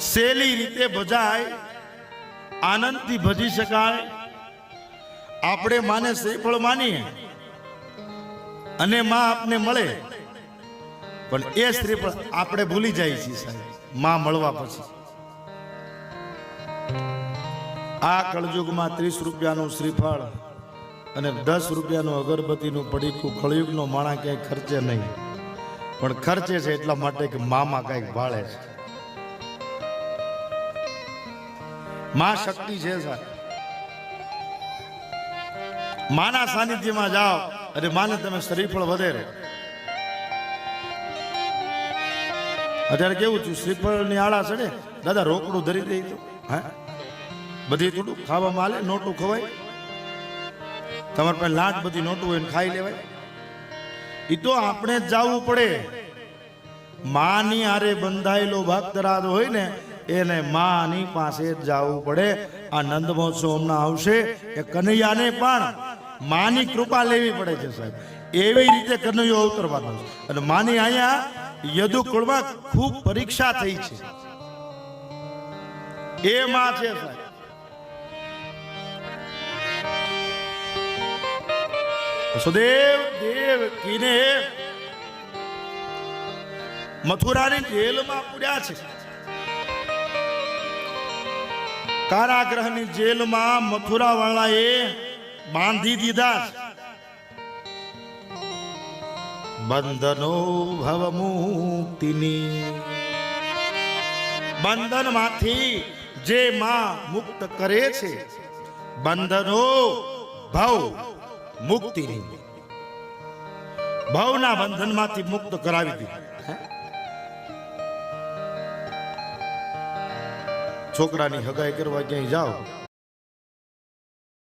સેલી રીતે ભજાય, આનંદથી ભજી શકાય, આપણે માને શ્રીફળ માનીએ અને માં આપને મળે. પણ એ શ્રીફળ આપણે ભૂલી જાય છીએ સાહેબ. માં મળવા પછી. આ કળયુગમાં ત્રીસ રૂપિયાનું શ્રીફળ અને દસ રૂપિયાનું અગરબત્તીનું પડીકું, કળયુગનો માણા ક્યાંય ખર્ચે નહીં. પણ ખર્ચે છે એટલા માટે કે મામા કંઈક ભાળે છે. માં શક્તિ છે સાહેબ. માના સાનિધ્યમાં જાઓ અને માને તમે શ્રીફળ વધેરે અત્યારે કેવું છું શ્રીફળની આળા ચડે? દાદા રોકડું ધરી દઈ તો. હા? બધી થોડું ખાવામાં હાલે, નોટું ખવાય. તમારે પાસે લાટ બધી નોટું હોય ખાઈ લેવાય. એ તો આપણે જ જવું પડે. માની હારે બંધાયેલો ભક્તરાજ હોય ને, એને માની પાસે જ જવું પડે. આ નંદ મહોત્સવ હમણાં આવશે. એ કનૈયાને પણ માની કૃપા લેવી પડે છે સાહેબ. એવી રીતે કનૈયો અવતરવાનો અને માની અહીંયા યદુકુળમાં ખૂબ પરીક્ષા થઈ છે. એ માં છે સાહેબ. સુદેવ દેવ કીને મથુરાની જેલમાં પૂર્યા છે. કારાગ્રહની જેલમાં મથુરા વાળાએ બાંધી દીધા બંધનો ભવ મુક્તિની બંધનમાંથી જે માં મુક્ત કરે છે, બંધનો ભવ મુક્તિની ભવના બંધનમાંથી મુક્ત કરાવી દીધી. છોકરાની હગાઈ કરવા ક્યાંય જાઓ?